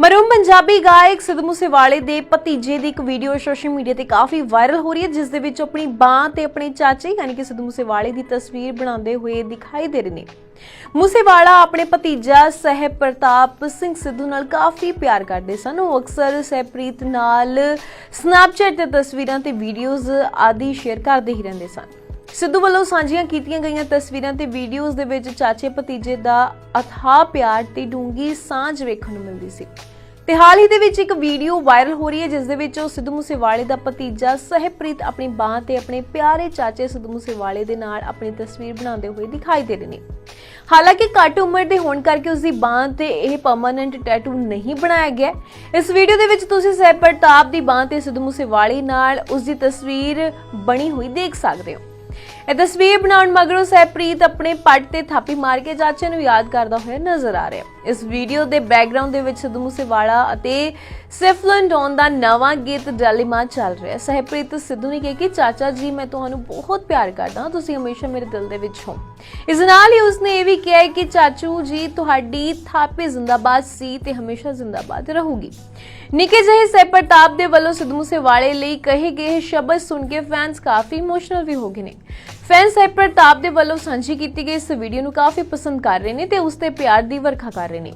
ਮਰੂਮ ਪੰਜਾਬੀ ਗਾਇਕ ਸਿੱਧੂ ਮੂਸੇਵਾਲੇ ਦੇ ਭਤੀਜੇ ਦੀ ਇੱਕ ਵੀਡੀਓ ਸੋਸ਼ਲ ਮੀਡੀਆ ਤੇ ਕਾਫੀ ਵਾਇਰਲ ਹੋ ਰਹੀ ਹੈ, ਜਿਸ ਦੇ ਵਿੱਚ ਆਪਣੀ ਬਾਹ ਤੇ ਆਪਣੇ ਚਾਚੇ, ਯਾਨੀ ਕਿ ਸਿੱਧੂ ਮੂਸੇਵਾਲੇ ਦੀ ਤਸਵੀਰ ਬਣਾਉਂਦੇ ਹੋਏ ਦਿਖਾਈ ਦੇ ਰਹੇ ਨੇ। ਮੂਸੇਵਾਲਾ ਆਪਣੇ ਭਤੀਜਾ ਸਹਿਬ ਪ੍ਰਤਾਪ ਸਿੰਘ ਸਿੱਧੂ ਨਾਲ ਕਾਫੀ ਪਿਆਰ ਕਰਦੇ ਸਨ। ਉਹ ਅਕਸਰ ਸਹਿਪ੍ਰੀਤ ਨਾਲ ਸਨੈਪਚੈਟ ਤੇ ਤਸਵੀਰਾਂ ਤੇ ਵੀਡੀਓਜ਼ ਆਦਿ ਸ਼ੇਅਰ ਕਰਦੇ ਹੀ ਰਹਿੰਦੇ ਸਨ। ਸਿੱਧੂ ਵੱਲੋਂ ਸਾਂਝੀਆਂ ਕੀਤੀਆਂ ਗਈਆਂ ਤਸਵੀਰਾਂ ਤੇ ਵੀਡੀਓਜ਼ ਦੇ ਵਿੱਚ ਚਾਚੇ ਭਤੀਜੇ ਦਾ ਅਥਾਹ ਪਿਆਰ ਤੇ ਡੂੰਗੀ ਸਾਂਝ ਵੇਖਣ ਨੂੰ ਮਿਲਦੀ ਸੀ। ਤੇ ਹਾਲ ਹੀ ਦੇ ਵਿੱਚ ਇੱਕ ਵੀਡੀਓ ਵਾਇਰਲ ਹੋ ਰਹੀ ਹੈ, ਜਿਸ ਦੇ ਵਿੱਚ ਉਹ ਸਿੱਧੂ ਮੂਸੇਵਾਲੇ ਦਾ ਭਤੀਜਾ ਸਹਿਬਪ੍ਰੀਤ ਆਪਣੀ ਬਾਹ ਤੇ ਆਪਣੇ ਪਿਆਰੇ ਚਾਚੇ ਸਿੱਧੂ ਮੂਸੇਵਾਲੇ ਦੇ ਨਾਲ ਆਪਣੀ ਤਸਵੀਰ ਬਣਾਉਂਦੇ ਹੋਏ ਦਿਖਾਈ ਦੇ ਰਹੇ ਨੇ। ਹਾਲਾਂਕਿ ਘੱਟ ਉਮਰ ਦੇ ਹੋਣ ਕਰਕੇ ਉਸ ਦੀ ਬਾਹ ਤੇ ਇਹ ਪਰਮਨੈਂਟ ਟੈਟੂ ਨਹੀਂ ਬਣਾਇਆ ਗਿਆ। ਇਸ ਵੀਡੀਓ ਦੇ ਵਿੱਚ ਤੁਸੀਂ ਸਹਿਬ ਪ੍ਰਤਾਪ ਦੀ ਬਾਹ ਤੇ ਸਿੱਧੂ ਮੂਸੇਵਾਲੇ ਨਾਲ ਉਸ ਦੀ ਤਸਵੀਰ ਬਣੀ ਹੋਈ ਦੇਖ ਸਕਦੇ ਹੋ। ਇਹ ਤਸਵੀਰ ਬਣਾਉਣ ਮਗਰੋਂ ਸਹਿਪ੍ਰੀਤ ਆਪਣੇ ਪੱਟ ਤੇ ਥਾਪੀ ਮਾਰ ਕੇ ਚਾਚੇ ਨੂੰ ਯਾਦ ਕਰਦਾ ਹੋਇਆ ਨਜ਼ਰ ਆ ਰਿਹਾ ਇਸ ਵੀਡੀਓ ਦੇ ਬੈਕਗ੍ਰਾਉਂਡ ਦੇ ਵਿੱਚ ਸਿੱਧੂ ਮੂਸੇਵਾਲਾ ਅਤੇ ਸਿਫਲਨ ਡੌਨ ਦਾ ਨਵਾਂ ਗੀਤ ਡਾਲੀਮਾ ਚੱਲ ਰਿਹਾ ਸਹਿਪ੍ਰੀਤ, ਸਿੱਧੂ ਨੇ ਕਿਹਾ ਕਿ, ਚਾਚਾ ਜੀ, ਮੈਂ ਤੁਹਾਨੂੰ ਬਹੁਤ ਪਿਆਰ ਕਰਦਾ ਹਾਂ। ਤੁਸੀਂ ਹਮੇਸ਼ਾ ਮੇਰੇ ਦਿਲ ਦੇ ਵਿੱਚ ਹੋ। ਇਸ ਨਾਲ ਹੀ ਉਸਨੇ ਇਹ ਵੀ ਕਿਹਾ ਕਿ, ਚਾਚੂ ਜੀ, ਤੁਹਾਡੀ ਥਾਪੀ ਜ਼ਿੰਦਾਬਾਦ ਸੀ ਤੇ ਹਮੇਸ਼ਾ ਜ਼ਿੰਦਾਬਾਦ ਰਹੂਗੀ। ਨਿੱਕੇ ਜਿਹੇ ਸਹਿਬ ਪ੍ਰਤਾਪ ਦੇ ਵੱਲੋਂ ਸਿੱਧੂ ਮੂਸੇਵਾਲੇ ਲਈ ਕਹੇ ਗਏ ਸ਼ਬਦ ਸੁਣ ਕੇ ਫੈਨਸ ਕਾਫੀ ਇਮੋਸ਼ਨਲ ਵੀ ਹੋ ਗਏ ਨੇ। ਫੈਨਸ ਸਹਿਬ ਪ੍ਰਤਾਪ ਦੇ ਵੱਲੋਂ ਸਾਂਝੀ ਕੀਤੀ ਗਈ ਇਸ ਵੀਡੀਓ ਨੂੰ ਕਾਫੀ ਪਸੰਦ ਕਰ ਰਹੇ ਨੇ ਤੇ ਉਸ ਤੇ ਪਿਆਰ ਦੀ ਵਰਖਾ ਕਰ ਰਹੇ ਨੇ।